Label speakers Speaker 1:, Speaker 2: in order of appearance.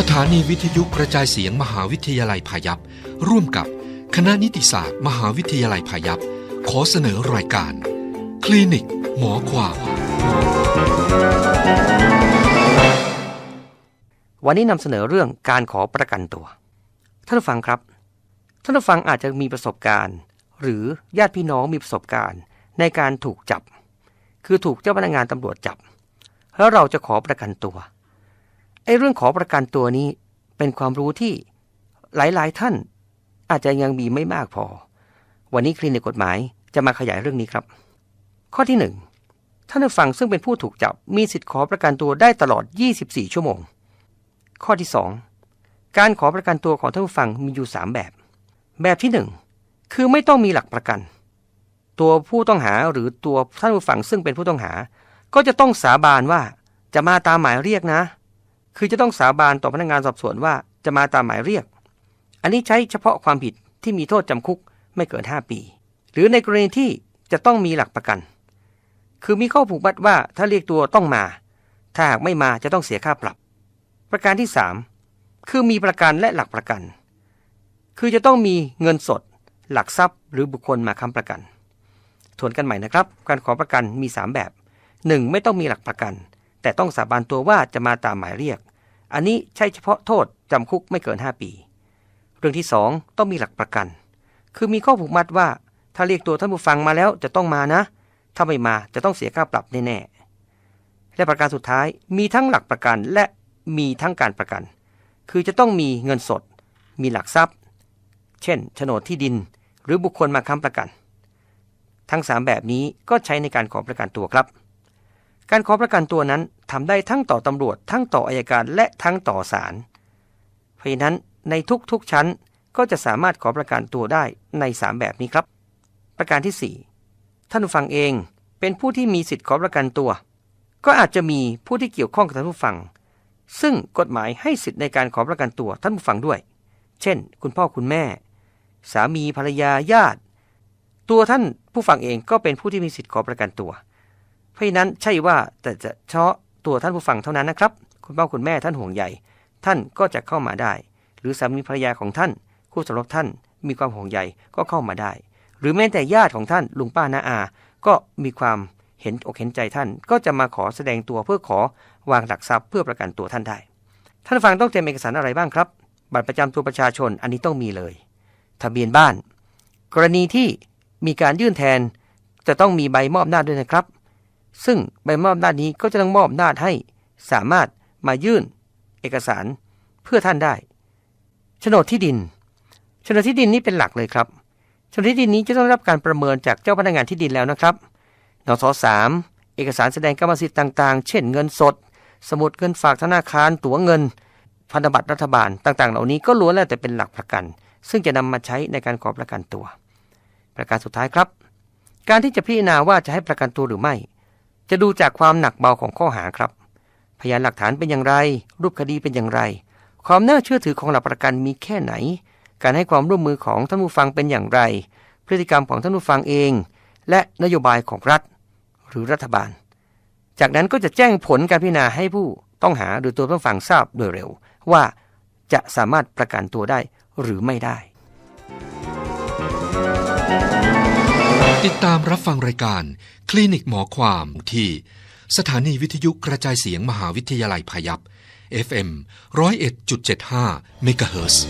Speaker 1: สถานีวิทยุกระจายเสียงมหาวิทยาลัยพายัพร่วมกับคณะนิติศาสตร์ มหาวิทยาลัยพายัพขอเสนอรายการ คลินิก หมอความ
Speaker 2: วันนี้นำเสนอเรื่องการขอประกันตัว ท่านผู้ฟังครับ ท่านผู้ฟังอาจจะมีประสบการณ์ หรือญาติพี่น้องมีประสบการณ์ ในการถูกจับ คือถูกเจ้าพนักงานตำรวจจับ แล้วเราจะขอประกันตัว ไอ้เรื่องขอประกันตัวนี้เป็นความรู้ที่หลายๆ ท่านอาจจะยังมีไม่มากพอ วันนี้คลินิกกฎหมายจะมาขยายเรื่องนี้ครับ ข้อที่หนึ่งท่านผู้ฟังซึ่งเป็นผู้ถูกจับมีสิทธิ์ขอประกันตัวได้ตลอด 24 ชั่วโมง ข้อที่ 2 การขอประกันตัวของท่านผู้ฟังมีอยู่ 3 แบบ แบบที่ 1 คือไม่ต้องมีหลักประกัน ตัวผู้ต้องหาหรือตัวท่านผู้ฟังซึ่งเป็นผู้ต้องหา ก็จะต้องสาบานว่าจะมาตามหมายเรียกนะ คือจะต้องสาบานต่อพนักงานสอบสวนว่าจะมาตามหมายเรียก อันนี้ใช้เฉพาะความผิดที่มีโทษจำคุกไม่เกิน 5 ปี หรือในกรณีที่จะต้องมีหลักประกัน คือมีข้อผูกมัดว่าถ้าเรียกตัวต้องมา ถ้าหากไม่มาจะต้องเสียค่าปรับ ประการที่ 3 คือมีประกันและหลักประกัน คือจะต้องมีเงินสด หลักทรัพย์ หรือบุคคลมาค้ำประกัน ทวนกันใหม่นะครับ การขอประกันมี 3 แบบ 1. ไม่ต้องมีหลักประกัน แต่ต้องสาบานตัวว่าจะมาตามหมายเรียก อันนี้ใช่เฉพาะโทษจำคุกไม่เกิน 5 ปี เรื่องที่ 2 ต้องมีหลักประกัน คือมีข้อผูกมัดว่า ถ้าเรียกตัวท่านผู้ฟังมาแล้วจะต้องมานะ ถ้าไม่มาจะต้องเสียค่าปรับแน่ๆและประการสุดท้ายมีทั้งหลักประกันและมีทั้งการประกัน คือจะต้องมีเงินสด มีหลักทรัพย์ เช่นโฉนดที่ดิน หรือบุคคลมาค้ำประกัน ทั้ง 3 แบบนี้ก็ใช้ในการขอประกันตัวครับ การขอประกันตัวนั้นทำได้ทั้งต่อตำรวจ ทั้งต่ออายการและทั้งต่อศาลเพราะฉะนั้นในทุกๆชั้นก็จะสามารถขอประกันตัวได้ใน 3 แบบนี้ครับ ประการที่ 4 ท่านผู้ฟังเองเป็นผู้ที่มีสิทธิ์ขอประกันตัว ก็อาจจะมีผู้ที่เกี่ยวข้องกับท่านผู้ฟัง ซึ่งกฎหมายให้สิทธิ์ในการขอประกันตัวท่านผู้ฟังด้วย เช่น คุณพ่อคุณแม่ สามีภรรยาญาติ ตัวท่านผู้ฟังเองก็เป็นผู้ที่มีสิทธิ์ขอประกันตัว เพราะฉะนั้นใช่ว่าแต่จะเฉพาะตัวท่านผู้ฟังเท่านั้นนะครับ คุณพ่อคุณแม่ท่านห่วงใยท่านก็จะเข้ามาได้ หรือสามีภรรยาของท่าน คู่สมรสท่านมีความห่วงใยก็เข้ามาได้ หรือแม้แต่ญาติของท่านลุงป้าน้าอา ก็มีความเห็นอกเห็นใจท่าน ก็จะมาขอแสดงตัวเพื่อขอวางหลักทรัพย์เพื่อประกันตัวท่านได้ ท่านฟังต้องเตรียมเอกสารอะไรบ้างครับ บัตรประจำตัวประชาชนอันนี้ต้องมีเลย ทะเบียนบ้าน กรณีที่มีการยื่นแทน จะต้องมีใบมอบหน้าด้วยนะครับ ซึ่งใบมอบหน้าจนี้ก็จะต้องมอบหน้าจให้สามารถมายื่นเอกสารเพื่อท่านได้โฉนดที่ดินโฉนดที่ดินนี้เป็นหลักเลยครับโฉนดที่ดินนี้จะต้องรับการประเมินจากเจ้าพนักงานที่ดินแล้วนะครับนสสามเอกสารแสดงกรรมสิทธิ์ต่างๆ เช่นเงินสด สมุดเงินฝากธนาคาร ตั๋วเงิน พันธบัตรรัฐบาลต่างๆ เหล่านี้ก็ล้วนแล้วแต่เป็นหลักประกัน ซึ่งจะนำมาใช้ในการขอประกันตัว ประการสุดท้ายครับ การที่จะพิจารณาว่าจะให้ประกันตัวหรือไม่ จะดูจากความหนักเบาของข้อหาครับ พยานหลักฐานเป็นอย่างไร รูปคดีเป็นอย่างไร ความน่าเชื่อถือของหลักประกันมีแค่ไหน การให้ความร่วมมือของท่านผู้ฟังเป็นอย่างไร พฤติกรรมของท่านผู้ฟังเอง และนโยบายของรัฐ หรือรัฐบาล จากนั้นก็จะแจ้งผลการพิจารณาให้ผู้ต้องหาหรือตัวผู้ฟังทราบโดยเร็ว ว่าจะสามารถประกันตัวได้หรือไม่ได้
Speaker 1: ติดตามรับฟังรายการ คลินิกหมอความที่ สถานีวิทยุกระจายเสียงมหาวิทยาลัยพายัพ FM 101.75เมกะเฮิรตซ์